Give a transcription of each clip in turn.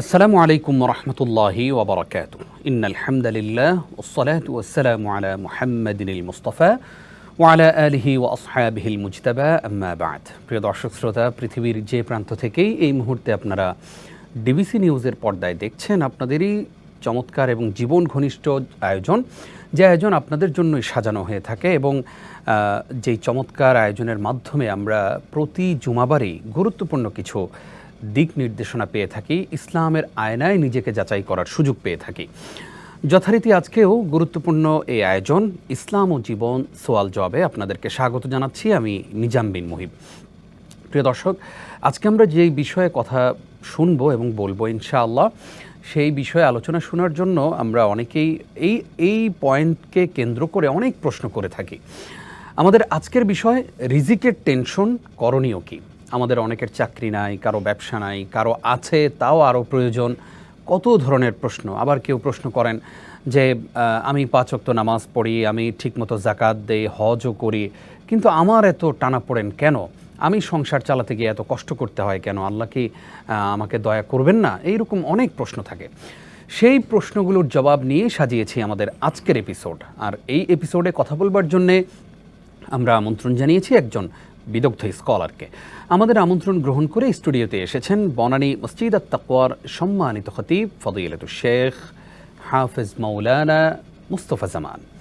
আসসালামু আলাইকুম রহমতুল্লাহি ওবরাকাত। ইন আলহামদুলিল্লাহ ওসলাত ওসালাম আলা মুহাম্মদিনিল মুস্তফা ওয়ালা আলহি ও আসহাবিহিল মুজতাবা। আম্মাবাদ প্রিয় দর্শক শ্রোতা, পৃথিবীর যে প্রান্ত থেকেই এই মুহূর্তে আপনারা ডিবিসি নিউজের পর্দায় দেখছেন আপনাদেরই চমৎকার এবং জীবন ঘনিষ্ঠ আয়োজন। যে আয়োজন আপনাদের জন্যই সাজানো হয়ে থাকে এবং যেই চমৎকার আয়োজনের মাধ্যমে আমরা প্রতি জুমাবারই গুরুত্বপূর্ণ কিছু দিক নির্দেশনা পেয়ে থাকি, ইসলামের আয়নায় নিজেকে যাচাই করার সুযোগ পেয়ে থাকি। যথারীতি আজকেও গুরুত্বপূর্ণ এই আয়োজন, ইসলাম ও জীবন সোয়াল জবাবে আপনাদেরকে স্বাগত জানাচ্ছি, আমি নিজাম বিন মুহিব। প্রিয় দর্শক, আজকে আমরা যেই বিষয়ে কথা শুনব এবং বলব ইনশাআল্লাহ, সেই বিষয়ে আলোচনা শোনার জন্য আমরা অনেকেই এই এই পয়েন্টকে কেন্দ্র করে অনেক প্রশ্ন করে থাকি। আমাদের আজকের বিষয়, রিজিকের টেনশন করণীয় কি? আমাদের অনেকের চাকরি নাই, কারও ব্যবসা নাই, কারও আছে, তাও আরও প্রয়োজন। কত ধরনের প্রশ্ন? আবার কেউ প্রশ্ন করেন যে আমি পাঁচ ওয়াক্ত নামাজ পড়ি, আমি ঠিকমতো জাকাত দেই, হজও করি, কিন্তু আমার এত টানা পড়েন কেন? আমি সংসার চালাতে গিয়ে এত কষ্ট করতে হয় কেন? আল্লাহ কি আমাকে দয়া করবেন না? এইরকম অনেক প্রশ্ন থাকে। সেই প্রশ্নগুলোর জবাব নিয়ে সাজিয়েছি আমাদের আজকের এপিসোড। আর এই এপিসোডে কথা বলবার জন্যে আমরা আমন্ত্রণ জানিয়েছি একজন বিদগ্ধ স্কলারকে। আমাদের আমন্ত্রণ গ্রহণ করে স্টুডিওতে এসেছেন বনানী মসজিদ আত তাকওয়ার সম্মানিত খতিব ফদিলত শেখ হাফিজ মৌলানা মুস্তফা জামান।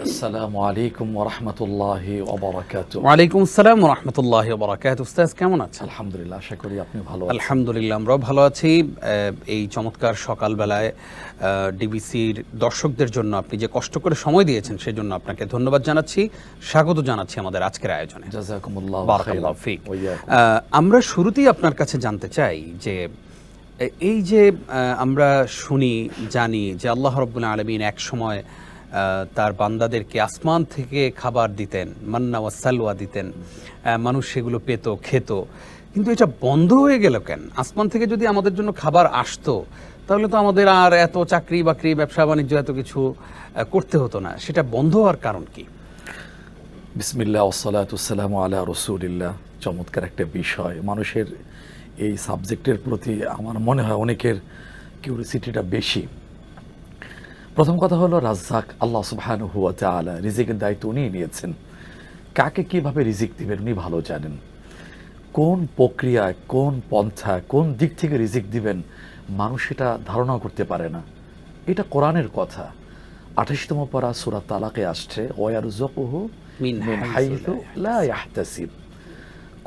আসসালামু আলাইকুম ওরহমতুল্লাহ ওবরাকাত ওয়ালাইকুম আসসালাম রহমতুল্লাহ বরাকাত উস্তাজ কেমন আছেন? আলহামদুলিল্লাহ আশা করি আপনি ভালো আলহামদুলিল্লাহ আমরাও ভালো আছি। এই চমৎকার সকালবেলায় ডিবিসির দর্শকদের জন্য আপনি যে কষ্ট করে সময় দিয়েছেন সেজন্য আপনাকে ধন্যবাদ জানাচ্ছি। স্বাগত জানাচ্ছি আমাদের আজকের আয়োজনে। জাজাকুমুল্লাহ বারাকাল্লাহু ফিক। আমরা শুরুতেই আপনার কাছে জানতে চাই যে এই যে আমরা শুনি জানি যে আল্লাহ রব্বুল আলমিন এক সময় তার বান্দাদেরকে আসমান থেকে খাবার দিতেন, মান্না ওয়া সালওয়া দিতেন মানুষ সেগুলো পেত, খেত। কিন্তু এটা বন্ধ হয়ে গেল কেন? আসমান থেকে যদি আমাদের জন্য খাবার আসতো, তাহলে তো আমাদের আর এত চাকরি বাকরি, ব্যবসা বাণিজ্য এত কিছু করতে হতো না। সেটা বন্ধ হওয়ার কারণ কি? বিসমিল্লা ওসালাতাম আলা রসুলিল্লাহ। চমৎকার একটা বিষয়। মানুষের এই সাবজেক্টের প্রতি আমার মনে হয় অনেকের কিউরিসিটিটা বেশি। প্রথম কথা হলো রাজ্জাক আল্লাহ সুবহান হুয়া তালা রিজিকের দায়িত্ব উনিই নিয়েছেন। কাকে কীভাবে রিজিক দিবেন উনি ভালো জানেন। কোন প্রক্রিয়ায় কোন পন্থা কোন দিক থেকে রিজিক দিবেন মানুষ সেটা ধারণা করতে পারে না। এটা কোরআনের কথা। আঠাশতম পারা সুরা তালাকে আসছে ওয়ার জকহু হাইসু হাইসু ইয়াহতাসিব।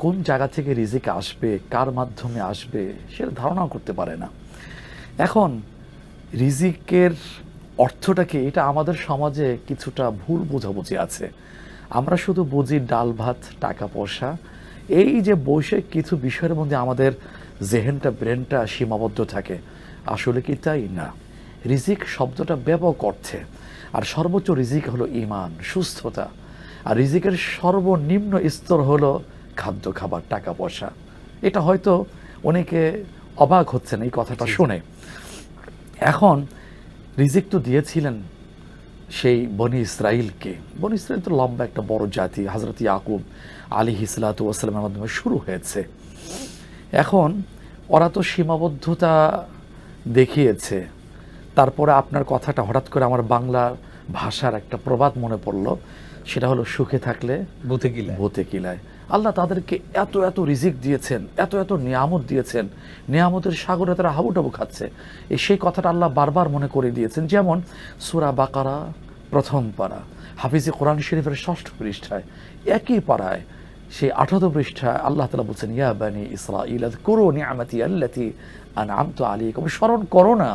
কোন জায়গা থেকে রিজিক আসবে কার মাধ্যমে আসবে সেটা ধারণাও করতে পারে না। এখন রিজিকের অর্থটাকে এটা আমাদের সমাজে কিছুটা ভুল বোঝাবুঝি আছে। আমরা শুধু বুঝি ডাল ভাত টাকা পয়সা। এই যে বৈষয়িক কিছু বিষয়ের মধ্যে আমাদের জেহেনটা ব্রেনটা সীমাবদ্ধ থাকে আসলে কি তাই না? রিজিক শব্দটা ব্যাপক অর্থে আর সর্বোচ্চ রিজিক হলো ইমান সুস্থতা। আর রিজিকের সর্বনিম্ন স্তর হলো খাদ্য খাবার টাকা পয়সা। এটা হয়তো অনেকে অবাক হচ্ছেন এই কথাটা শুনে। এখন রিজিক তো দিয়েছিলেন সেই বনি ইসরাইলকে। বনি ইসরাইল তো লম্বা একটা বড় জাতি হজরত ইয়াকুব আলী হিসলাত ওয়াসালামের মাধ্যমে শুরু হয়েছে। এখন ওরা তো সীমাবদ্ধতা দেখিয়েছে। তারপরে আপনার কথাটা হঠাৎ করে আমার বাংলা ভাষার একটা প্রবাদ মনে পড়ল সেটা হলো সুখে থাকলে বুথে গিলা ভূতে কিলায়। আল্লাহ তাদেরকে এত এত রিজিক দিয়েছেন, এত এত নিয়ামত দিয়েছেন। নিয়ামতের সাগরে তারা হাবুটাবু খাচ্ছে। এই সেই কথাটা আল্লাহ বারবার মনে করে দিয়েছেন। যেমন সুরা বাকারা, প্রথম পাড়া হাফিজে কোরআন শরীফের ষষ্ঠ পৃষ্ঠায়, একই পাড়ায় সেই আঠারো পৃষ্ঠায় আল্লাহ তালা বলছেন, ইয়া বানি ইসরা ইলাদ করো নিয়ামতি আল্লাতি আন আমতো আলিকুম স্মরণ করো না।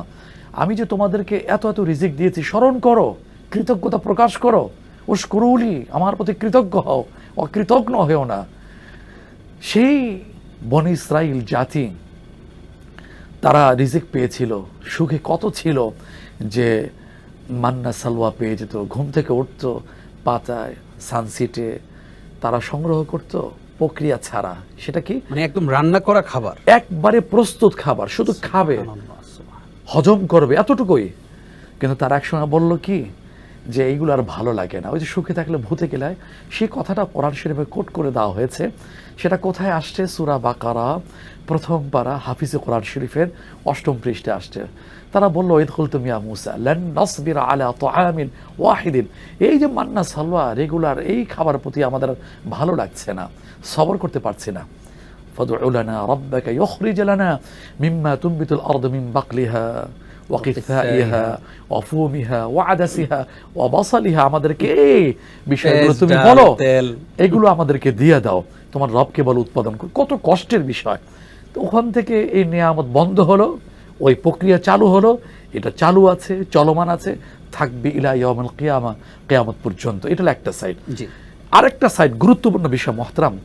আমি যে তোমাদেরকে এত এত রিজিক দিয়েছি, স্মরণ করো। কৃতজ্ঞতা প্রকাশ করো। উস্করুলি আমার প্রতি কৃতজ্ঞ হও। অকৃতজ্ঞ হয়েও না। সেই বন ইসরাইল জাতি তারা রিজিক পেয়েছিল সুখে কত ছিল যে মান্না সালোয়া পেয়ে যেত ঘুম থেকে উঠতো পাতায় সানসিটে তারা সংগ্রহ করত প্রক্রিয়া ছাড়া। সেটা কি? মানে একদম রান্না করা খাবার। একবারে প্রস্তুত খাবার শুধু খাবে। হজম করবে এতটুকুই। কিন্তু তার একসময় বলল কি? যে এইগুলো আর ভালো লাগে না ওই যে সুখে থাকলে ভূতে গেলায় সেই কথাটা কোরআন শরীফে কোট করে দেওয়া হয়েছে সেটা কোথায় আসছে সুরা বাকারা প্রথম পারা হাফিজে কোরআন শরীফের অষ্টম পৃষ্ঠে আসছে তারা বললো ঈদ খুল তুমি মুসা লেন নসবির আলা তো আমিন ওয়াহিদিন এই যে মান্না সালোয়া রেগুলার এই খাবার প্রতি আমাদের ভালো লাগছে না সবর করতে পারছি না فادع لنا ربك يخرج لنا مما تنبت الأرض من بقلها ওয়াকিফাইহা অফুমিহা ওয়াদাসিহা ওয়াবাসালিহা আমাদেরকে এই বিষয়গুলো তুমি বলো। এগুলো আমাদেরকে দিয়ে দাও। তোমার রবকে বলো উৎপাদন করো। কত কষ্টের বিষয়। তো ওখান থেকে এই নিয়ামত বন্ধ হলো। ওই প্রক্রিয়া চালু হলো। এটা চালু আছে চলমান আছে। থাকবে ইলা ইয়মাল কিয়ামা কেয়ামত পর্যন্ত। এটা একটা সাইড আরেকটা সাইড গুরুত্বপূর্ণ বিষয় মহতরাম।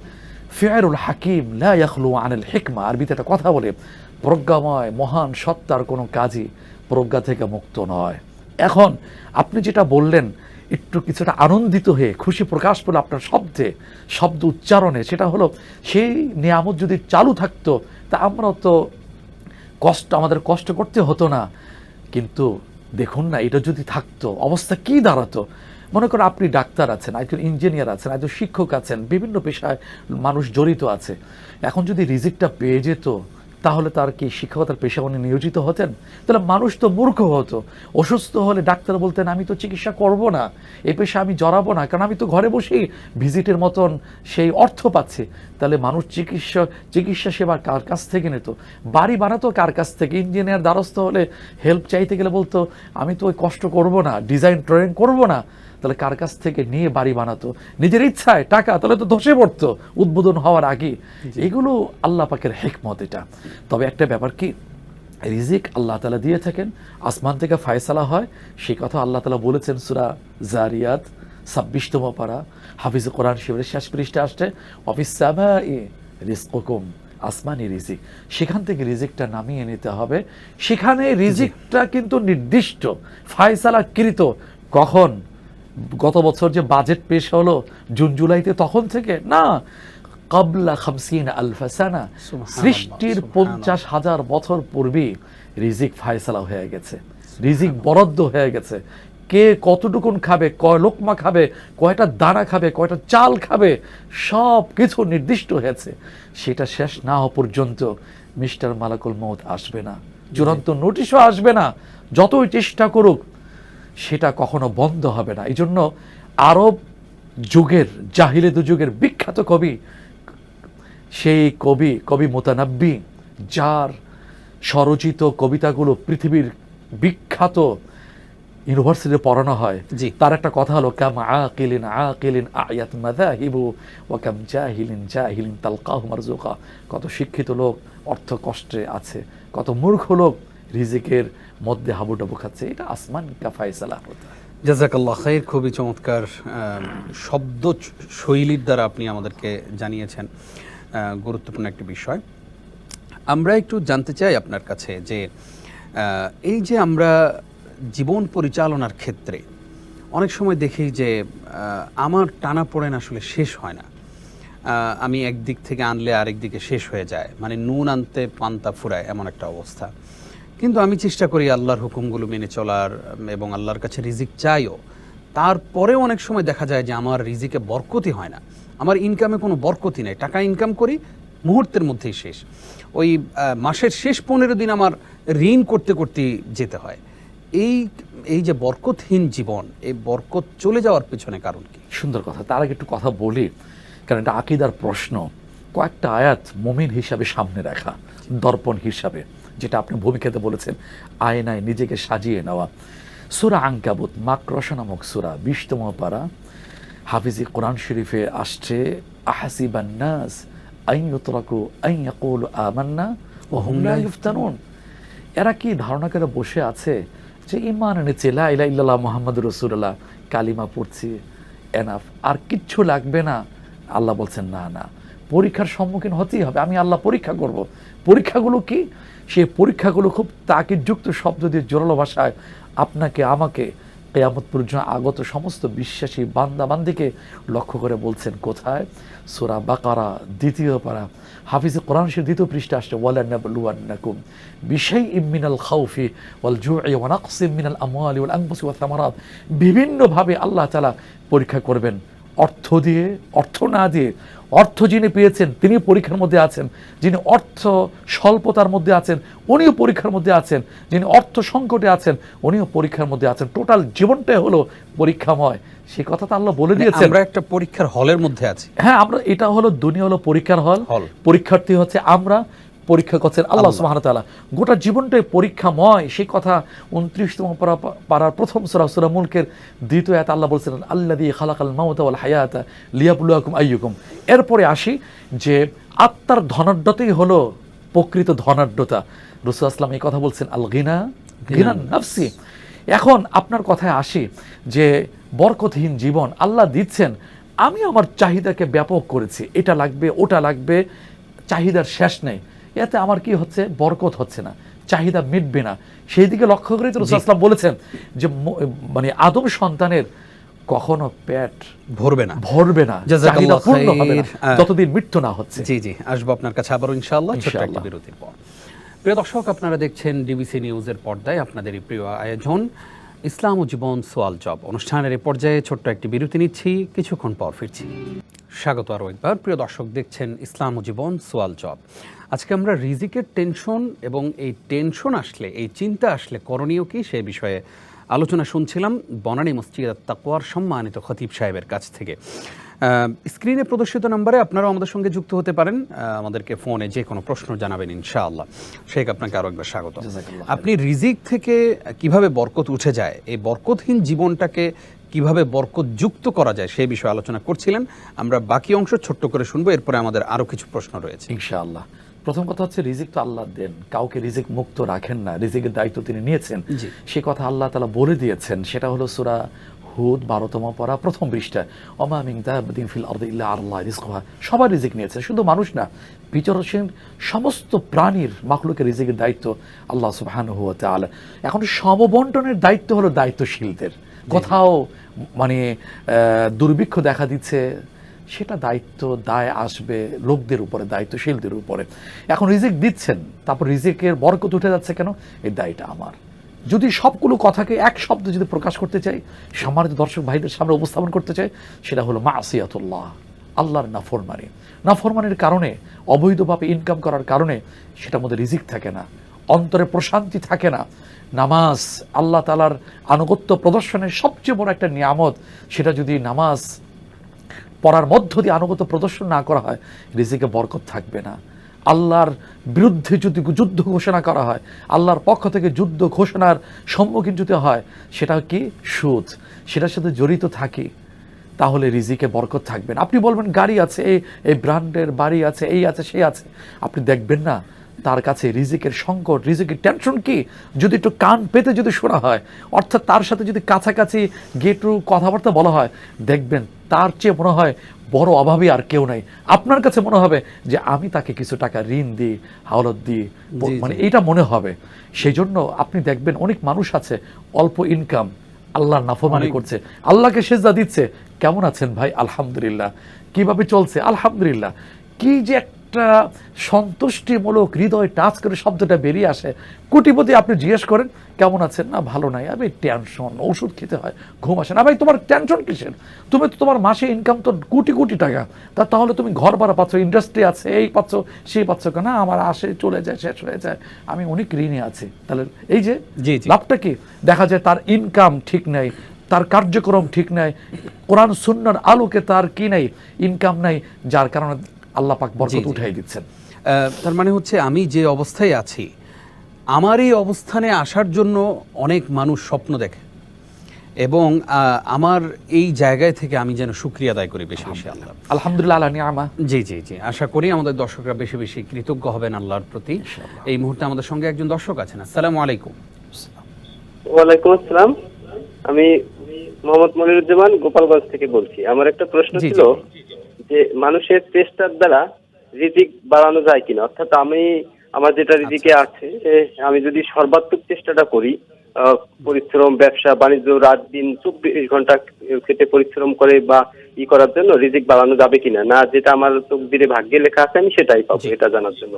ফিয়ারুল হাকিম লা ইয়াখলু আনিল হিকমা। আরবিতে একটা কথা বলে প্রজ্ঞাময় মহান সত্তার কোনো কাজই প্রজ্ঞা থেকে মুক্ত নয়। এখন আপনি যেটা বললেন, একটু কিছুটা আনন্দিত হয়ে, খুশি প্রকাশ পেল আপনার শব্দে, শব্দ উচ্চারণে, সেটা হলো, সেই নিয়ামত যদি চালু থাকতো, তা আমরা তো কষ্ট, আমাদের কষ্ট করতে হতো না। কিন্তু দেখুন না, এটা যদি থাকতো, অবস্থা কি দাঁড়াতো? মনে করো আপনি ডাক্তার আছেন, একজন ইঞ্জিনিয়ার আছেন, একজন শিক্ষক আছেন, বিভিন্ন পেশায় মানুষ জড়িত আছে। এখন যদি রিজিকটা পেয়ে যেত তাহলে তার কি শিক্ষকতার পেশা উনি নিয়োজিত হতেন? তাহলে মানুষ তো মূর্খ হতো। অসুস্থ হলে ডাক্তার বলতেন, আমি তো চিকিৎসা করব না। এই পেশা আমি জড়াবো না, কারণ আমি তো ঘরে বসেই ভিজিটের মতন সেই অর্থ পাচ্ছি। তাহলে মানুষ চিকিৎসা চিকিৎসা সেবা কার কাছ থেকে নিত? বাড়ি বানাতো কার কাছ থেকে? ইঞ্জিনিয়ার দ্বারস্থ হলে হেল্প চাইতে গেলে বলতো, আমি তো ওই কষ্ট করব না ডিজাইন ড্রয়িং করব না। তাহলে কার কাছ থেকে নিয়ে বাড়ি বানাতো? নিজের ইচ্ছায় টাকা তাহলে তো ধসে পড়তো উদ্বোধন হওয়ার আগে। এগুলো আল্লাহ পাকের হেকমত এটা। তবে একটা ব্যাপার কি? রিজিক আল্লাহ তালা দিয়ে থাকেন আসমান থেকে ফায়সালা হয়। সেই কথা আল্লাহ তালা বলেছেন সুরা জারিয়াত ছাব্বিশতম পারা। হাফিজ কোরআন শিবের শেষ পৃষ্ঠে আসছে অফিস রিস্কুম আসমানি রিজিক। সেখান থেকে রিজিকটা নামিয়ে নিতে হবে। সেখানে রিজিকটা কিন্তু নির্দিষ্ট ফায়সালা কৃত কখন? গত বছর যে বাজেট পেশ হলো জুন জুলাইতে তখন থেকে? না। কাবলা খামসিন আলফাসানা সৃষ্টির পঞ্চাশ হাজার বছর পূর্বে রিজিক ফায়সালা হয়ে গেছে। রিজিক বরাদ্দ হয়ে গেছে। কে কতটুকুন খাবে কয় লোকমা খাবে কয়টা দানা খাবে কয়টা চাল খাবে সব কিছু নির্দিষ্ট হয়েছে। সেটা শেষ না হওয়া পর্যন্ত মিস্টার মালাকুল মৌত আসবে না। চূড়ান্ত নোটিশও আসবে না। যতই চেষ্টা করুক সেটা কখনো বন্ধ হবে না। এই জন্য আরব যুগের জাহিলেদু যুগের বিখ্যাত কবি সেই কবি কবি মোতানাব্বি যার স্বরচিত কবিতাগুলো পৃথিবীর বিখ্যাত ইউনিভার্সিটিতে পড়ানো হয় জি। তার একটা কথা হলো কাম আকিলিন আকিলিন আয়াত মাযাহিবু ওয়া কাম জাহিলিন জাহিলিন তালকাহু মারজুকা কত শিক্ষিত লোক অর্থ কষ্টে আছে। কত মূর্খ লোক রিজিকের মধ্যে হাবুডাবু খাচ্ছে, এটা আসমান কা ফায়সালা হতা। জাজাকাল্লাহ খাইর, খুবই চমৎকার শব্দ শৈলীর দ্বারা আপনি আমাদেরকে জানিয়েছেন গুরুত্বপূর্ণ একটি বিষয়। আমরা একটু জানতে চাই আপনার কাছে যে এই যে আমরা জীবন পরিচালনার ক্ষেত্রে অনেক সময় দেখি যে আমার টানা পড়েন আসলে শেষ হয় না। আমি একদিক থেকে আনলে আরেক দিকে শেষ হয়ে যায়। মানে নুন আনতে পান্তা ফুরায়, এমন একটা অবস্থা। কিন্তু আমি চেষ্টা করি আল্লাহর হুকুমগুলো মেনে চলার এবং আল্লাহর কাছে রিজিক চাইও। তারপরেও অনেক সময় দেখা যায় যে আমার রিজিকে বরকতি হয় না। আমার ইনকামে কোনো বরকতি নেই। টাকা ইনকাম করি মুহূর্তের মধ্যেই শেষ। ওই মাসের শেষ পনেরো দিন আমার ঋণ করতে করতে যেতে হয়। এই এই যে বরকতহীন জীবন এই বরকত চলে যাওয়ার পেছনে কারণ কি? সুন্দর কথা। তার আগে একটু কথা বলি কারণ এটা আকিদার প্রশ্ন। কয়েকটা আয়াত মুমিন হিসাবে সামনে রাখা দর্পণ হিসাবে। যেটা আপনি ভূমিকাতে বলেছেন, আয়নায় নিজেকে সাজিয়ে নেওয়া। সুরা আঙ্কাবুত মাকরসা নামক সুরা, বিশতম পারা। হাফিজি কোরআন শরীফে আসছে আহাসিবান্নাস আইয়াকুল আমান্না ও হুম লা ইফতানুন। এরা কি ধারণা করে বসে আছে যে ইমান এনেছে, লা ইলা ইল্লাল্লাহ মোহাম্মদ রসুল্লাহ কালিমা পড়ছি এনাফ আর কিচ্ছু লাগবে না? আল্লাহ বলছেন, না না। পরীক্ষার সম্মুখীন হতেই হবে। আমি আল্লাহ পরীক্ষা করব। পরীক্ষাগুলো কি? সেই পরীক্ষাগুলো খুব তাকিদযুক্ত শব্দ দিয়ে জোরালো ভাষায় আপনাকে, আমাকে কেয়ামত পর্যন্ত আগত সমস্ত বিশ্বাসী বান্দা বান্দিকে লক্ষ্য করে বলছেন, কোথায়? সোরা বাকারা, দ্বিতীয় পারা। হাফিজে কোরআন শরীফ দ্বিতীয় পৃষ্ঠে আসছে ওয়ালান্নাবলুয়ান্নাকুম বিশাইইম মিনাল খাউফি ওয়াল ওয়া নাকসিম মিনাল আমওয়ালি ওয়াল আনফুসি ওয়াথ থামারাত বিভিন্নভাবে আল্লাহ তালা পরীক্ষা করবেন। অর্থ দিয়ে অর্থ না দিয়ে অর্থ যিনি পেয়েছেন তিনি পরীক্ষার মধ্যে আছেন। যিনি অর্থ স্বল্পতার মধ্যে আছেন উনিও পরীক্ষার মধ্যে আছেন। যিনি অর্থ সংকটে আছেন উনিও পরীক্ষার মধ্যে আছেন। টোটাল জীবনটাই হলো পরীক্ষাময়। সে কথা তো আল্লাহ বলে দিয়েছেন। আমরা একটা পরীক্ষার হলের মধ্যে আছি। হ্যাঁ আমরা এটা হলো দুনিয়া হলো পরীক্ষার হল। হল। পরীক্ষার্থী হচ্ছে আমরা। পরীক্ষা করছেন আল্লাহ ওয়া গোটা জীবনটাই পরীক্ষাময়। সেই কথা উনত্রিশতম পারা পারার প্রথম সূরা সূরা মুলকের দ্বিতীয় আয়াত আল্লাহ বলছিলেন বলছেন আল্লাযী খালাকাল হায়াতা লিয়াবলুয়াকুম আইয়ুকুম। এরপরে আসি যে আত্মার ধনাঢ্যতাই হলো প্রকৃত ধনাঢ্যতা। রসুল আসলাম এই কথা বলছেন আল গিনা গিনা। নাফসি। এখন আপনার কথায় আসি যে বরকতহীন জীবন আল্লাহ দিচ্ছেন আমি আমার চাহিদাকে ব্যাপক করেছি। এটা লাগবে ওটা লাগবে চাহিদার শেষ নেই। এতে আমার কি হচ্ছে? বরকত হচ্ছে না চাহিদা মিটবে না। সেই দিকে লক্ষ্য করে তো রসুল আসলাম বলেছেন যে মানে আদম সন্তানের কখনো পেট ভরবে না। ভরবে না চাহিদা পূর্ণ হবে না। যতদিন মৃত্যু না হচ্ছে। জি জি আসব আপনার কাছে আবারও ইনশাআল্লাহ ছোট্ট একটা বিরতির পর। প্রিয় দর্শক আপনারা দেখছেন ডিবিসি নিউজের পর্দায় আপনাদের এই প্রিয় আয়োজন ইসলাম ও জীবন সোয়াল জব। অনুষ্ঠানের এই পর্যায়ে ছোট্ট একটি বিরতি নিচ্ছি কিছুক্ষণ পর ফিরছি। স্বাগত আরও একবার। প্রিয় দর্শক দেখছেন ইসলাম ও জীবন সোয়াল জব। আজকে আমরা রিজিকের টেনশন এবং এই টেনশন আসলে এই চিন্তা আসলে করণীয় কি সে বিষয়ে আলোচনা শুনছিলাম বনানী মসজিদ তাকুয়ার সম্মানিত খতিব সাহেবের কাছ থেকে। স্ক্রিনে প্রদর্শিত নম্বরে আপনারাও আমাদের সঙ্গে যুক্ত হতে পারেন। আমাদেরকে ফোনে যে কোনো প্রশ্ন জানাবেন ইনশাআল্লাহ। শেখ আপনাকে আরও একবার স্বাগত। আপনি রিজিক থেকে কীভাবে বরকত উঠে যায়? এই বরকতহীন জীবনটাকে কীভাবে বরকত যুক্ত করা যায় সেই বিষয়ে আলোচনা করছিলেন। আমরা বাকি অংশ ছোট্ট করে শুনব এরপরে আমাদের আরও কিছু প্রশ্ন রয়েছে। ইনশাআল্লাহ। প্রথম কথা হচ্ছে রিজিক তো আল্লাহ দেন। কাউকে রিজিক মুক্ত রাখেন না। রিজিকের দায়িত্ব তিনি নিয়েছেন। সে কথা আল্লাহ তালা বলে দিয়েছেন। সেটা হলো সুরা হুদ বারোতম পড়া প্রথম পৃষ্ঠা। অমা মিং দাবিন ফিল আরদি ইল্লা আল্লাহ রিজকুহা। সবার রিজিক নিয়েছেন শুধু মানুষ না। বিচরণশীল সমস্ত প্রাণীর মাখলুকের রিজিকের দায়িত্ব আল্লাহ সুবহানাহু ওয়া তাআলা। এখন সমবন্টনের দায়িত্ব হলো দায়িত্বশীলদের। কোথাও মানে দুর্ভিক্ষ দেখা দিচ্ছে, সেটা দায়িত্ব দায় আসবে লোকদের উপরে, দায়িত্বশীলদের উপরে। এখন রিজিক দিচ্ছেন, তারপর রিজিকের বরকত উঠে যাচ্ছে কেন? এই দায়টা আমার। যদি সবগুলো কথাকে এক শব্দ যদি প্রকাশ করতে চাই, সম্মানিত দর্শক ভাইদের সামনে উপস্থাপন করতে চাই, সেটা হলো মা মাসিয়াতুল্লাহ, আল্লাহর নাফরমানি। নাফরমানির কারণে, অবৈধভাবে ইনকাম করার কারণে, সেটার মধ্যে রিজিক থাকে না। অন্তরে প্রশান্তি থাকে না। নামাজ আল্লাহ তালার আনুগত্য প্রদর্শনের সবচেয়ে বড় একটা নিয়ামত, সেটা যদি নামাজ পড়ার মধ্য দিয়ে আনুগত প্রদর্শন না করা হয়, রিজিকে বরকত থাকবে না। আল্লাহর বিরুদ্ধে যদি যুদ্ধ ঘোষণা করা হয়, আল্লাহর পক্ষ থেকে যুদ্ধ ঘোষণার সম্মুখীন যদি হয়, সেটা কি? সুদ। সেটার সাথে জড়িত থাকি, তাহলে রিজিকে বরকত থাকবেন আপনি বলবেন, গাড়ি আছে, এই এই ব্র্যান্ডের বাড়ি আছে, এই আছে, সেই আছে। আপনি দেখবেন না তার কাছে রিজিকের সংকট রিজিকের টেনশন কি? যদি একটু কান পেতে যদি শোনা হয় অর্থাৎ তার সাথে যদি কাছাকাছি গিয়ে একটু কথাবার্তা বলা হয় দেখবেন তার চেয়ে মনে হয় বড় অভাবী আর কেউ নাই। আপনার কাছে মনে হবে যে আমি তাকে কিছু টাকা ঋণ দিই হাওলত দিই। মানে জি। এইটা মনে হবে। সেই জন্য আপনি দেখবেন অনেক মানুষ আছে অল্প ইনকাম আল্লাহ নাফরমানি করছে আল্লাহকে সেজদা দিচ্ছে। কেমন আছেন ভাই? আলহামদুলিল্লাহ। কীভাবে চলছে? আলহামদুলিল্লাহ। কি যে একটা সন্তুষ্টিমূলক হৃদয় টাচ করে শব্দটা বেরিয়ে আসে। কোটিপতি আপনি জিজ্ঞেস করেন কেমন আছেন? না ভালো নাই। আমি টেনশন ওষুধ খেতে হয় ঘুম আসে না। ভাই তোমার টেনশন কিসের? তুমি তো তোমার মাসে ইনকাম তো কোটি কোটি টাকা। তা তাহলে তুমি ঘর ভাড়া পাচ্ছ ইন্ডাস্ট্রি আছে এই পাচ্ছ সেই পাচ্ছ কেন? আমার আসে চলে যায় শেষ হয়ে যায়। আমি অনেক ঋণে আছি। তাহলে এই যে। লাভটা কি? দেখা যায় তার ইনকাম ঠিক নেই তার কার্যক্রম ঠিক নেই কোরআন সুন্নার আলোকে তার কি নেই? ইনকাম নেই যার কারণে আল্লাহ পাক বরকত উঠাই দিচ্ছেন। তার মানে হচ্ছে আমি যে অবস্থায় আছি আমার এই অবস্থানে আসার জন্য অনেক মানুষ স্বপ্ন দেখে এবং আমার এই জায়গায় থেকে আমি যেন সুক্রিয়া আদায় করি বেশি বেশি আল্লাহ আলহামদুলিল্লাহ আল্লাহ নিয়ামা। জি জি জি। আশা করি আমাদের দর্শকরা বেশি বেশি কৃতজ্ঞ হবেন আল্লাহর প্রতি। এই মুহূর্তে আমাদের সঙ্গে একজন দর্শক আছেন। আসসালামু আলাইকুম। ওয়ালাইকুম আসসালাম। আমি মোহাম্মদ মনিরুজ্জামান গোপালগঞ্জ থেকে বলছি। আমার একটা প্রশ্ন জি, ছিল যে মানুষের চেষ্টার দ্বারা রিজিক বাড়ানো যায় কিনা। অর্থাৎ আমি আমার যেটা রিজিকে আছে আমি যদি সর্বাত্মক চেষ্টাটা করি আহ, পরিশ্রম ব্যবসা বাণিজ্য রাত দিন চব্বিশ ঘণ্টা খেতে পরিশ্রম করে বা ই করার জন্য রিজিক বাড়ানো যাবে কিনা না যেটা আমার তকদিরে ভাগ্যে লেখা আছে আমি সেটাই পাবো এটা জানার জন্য।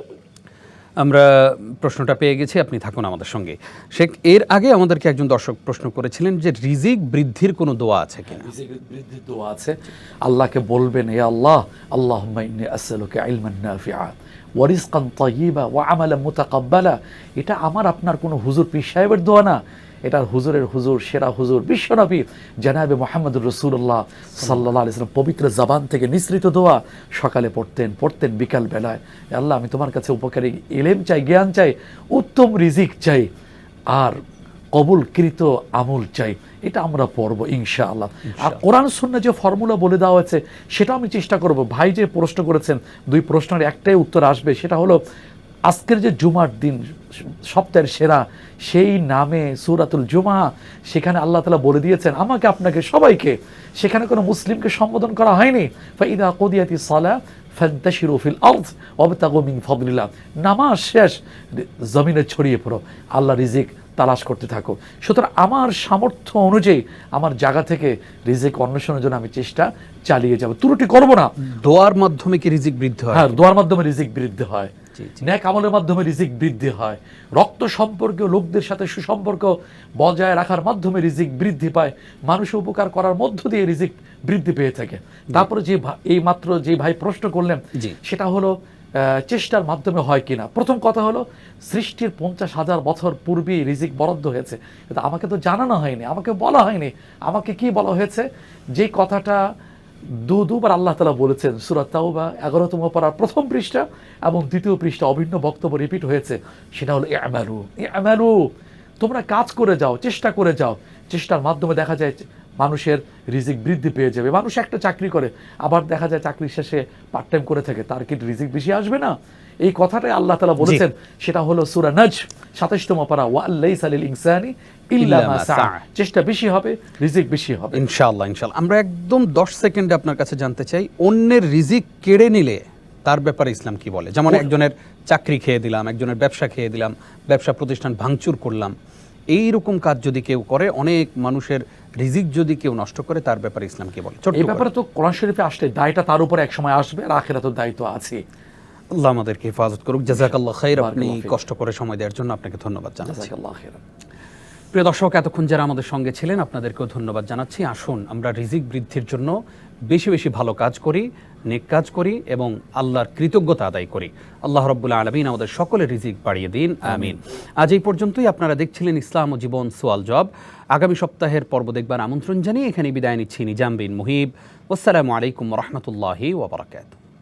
আমরা প্রশ্নটা পেয়ে গেছি, আপনি থাকুন আমাদের সঙ্গে। শেখ, এর আগে আমাদেরকে একজন দর্শক প্রশ্ন করেছিলেন যে রিজিক বৃদ্ধির কোনো দোয়া আছে কিনা? রিজিক বৃদ্ধির দোয়া আছে। আল্লাহকে বলবেন, হে আল্লাহ, আল্লাহুম্মা ইন্নী আসআলুকা ইলমান নাফিআ ওয়া মুতাকাব্বালা। এটা আমার, আপনার কোনো হুজুর পীর সাহেবের দোয়া না। এটার হুজুরের হুজুর সেরা হুজুর বিশ্বনবী জানাবে মোহাম্মদুর রসুল্লাহ সাল্লাহ আলিয়াল্লাম পবিত্র জবান থেকে নিঃসৃত দোয়া সকালে পড়তেন পড়তেন বিকাল বেলায় আল্লাহ আমি তোমার কাছে উপকারী এলেম চাই জ্ঞান চাই উত্তম রিজিক চাই আর কবুলকৃত আমল চাই। এটা আমরা পড়ব ইনশাআল্লাহ। আর কোরআন শূন্য যে ফর্মুলা বলে দেওয়া হয়েছে সেটা আমি চেষ্টা করব। ভাই যে প্রশ্ন করেছেন দুই প্রশ্নের একটাই উত্তর আসবে সেটা হলো আজকের যে জুমার দিন সপ্তাহের সেরা সেই নামে সুরাতুল জুমা সেখানে আল্লাহ তালা বলে দিয়েছেন আমাকে আপনাকে সবাইকে সেখানে কোনো মুসলিমকে সম্বোধন করা হয়নি। ফাইদা কদিয়াতি সালা ফ্যান্তাসিরু ফিল আর্দ ওয়াবতাগু মিন ফাদলিল্লাহ। নামাজ শেষ জমিনে ছড়িয়ে পড়ো। আল্লাহ রিজিক তালাশ করতে থাকো। সুতরাং আমার সামর্থ্য অনুযায়ী আমার জায়গা থেকে রিজিক অন্বেষণের জন্য আমি চেষ্টা চালিয়ে যাব। ত্রুটি করব না। দোয়ার মাধ্যমে কি রিজিক বৃদ্ধি হয়? হ্যাঁ দোয়ার মাধ্যমে রিজিক বৃদ্ধি হয়। ন্যাক আমলের মাধ্যমে রিজিক বৃদ্ধি হয়। রক্ত সম্পর্কীয় লোকদের সাথে সুসম্পর্ক বজায় রাখার মাধ্যমে রিজিক বৃদ্ধি পায়। মানুষ উপকার করার মধ্য দিয়ে রিজিক বৃদ্ধি পেয়ে থাকে। তারপরে যে এই মাত্র যে ভাই প্রশ্ন করলেন। সেটা হলো চেষ্টার মাধ্যমে হয় কিনা? প্রথম কথা হলো সৃষ্টির পঞ্চাশ হাজার বছর পূর্বেই রিজিক বরাদ্দ হয়েছে। কিন্তু আমাকে তো জানানো হয়নি আমাকে বলা হয়নি। আমাকে কি বলা হয়েছে? যে কথাটা দু, দুবার আল্লাহ তালা বলেছেন সুরাত তাওবা এগারোতম পাড়ার প্রথম পৃষ্ঠা এবং দ্বিতীয় পৃষ্ঠা অভিন্ন বক্তব্য রিপিট হয়েছে, সেটা হলো আমালু আমালু তোমরা কাজ করে যাও, চেষ্টা করে যাও। চেষ্টার মাধ্যমে দেখা যায় মানুষের রিজিক বৃদ্ধি পেয়ে যাবে। মানুষ একটা চাকরি করে আবার দেখা যায় চাকরি শেষে পার্ট টাইম করে থাকে তার কি রিজিক বেশি আসবে না? এই কথাটাই আল্লাহ তালা বলেছেন সেটা হলো সুরা নজ সাতাশতম পারা ওয়াল্লাইস আলিল ইনসানি। চেষ্টা বেশি হবে রিজিক বেশি হবে। ইনশাআল্লাহ ইনশাআল্লাহ। আমরা একদম দশ সেকেন্ডে আপনার কাছে জানতে চাই অন্যের রিজিক কেড়ে নিলে তার ব্যাপারে ইসলাম কি বলে? যেমন একজনের চাকরি খেয়ে দিলাম একজনের ব্যবসা খেয়ে দিলাম ব্যবসা প্রতিষ্ঠান ভাঙচুর করলাম। এই রকম কাজ যদি কেউ করে অনেক মানুষের রিজিক যদি কেউ নষ্ট করে তার ব্যাপারে ইসলাম কি বলে এই ব্যাপারে তো কোরআন শরীফে আসলে দায়টা তার উপর এক সময় আসবে আর আখেরাতের দায়িত্ব আছে। আল্লাহ আমাদেরকে হেফাজত করুক। জাজাকাল্লাহ খাইর। আপনি কষ্ট করে সময় দেওয়ার জন্য আপনাকে ধন্যবাদ জানাচ্ছি। প্রিয় দর্শক এতক্ষণ যারা আমাদের সঙ্গে ছিলেন আপনাদেরকেও ধন্যবাদ জানাচ্ছি। আসুন আমরা রিজিক বৃদ্ধির জন্য বেশি বেশি ভালো কাজ করি নেক কাজ করি এবং আল্লাহর কৃতজ্ঞতা আদায় করি। আল্লাহ রব্বুল্লাহ আলমিন আমাদের সকলের রিজিক বাড়িয়ে দিন। আমিন। আজ এই পর্যন্তই। আপনারা দেখছিলেন ইসলাম ও জীবন সোয়াল জব। আগামী সপ্তাহের পর্ব দেখবার আমন্ত্রণ জানিয়ে এখানে বিদায় নিচ্ছি নিজাম বিন মুহিব। আসসালামু আলাইকুম রহমতুল্লাহি ওবরাকাত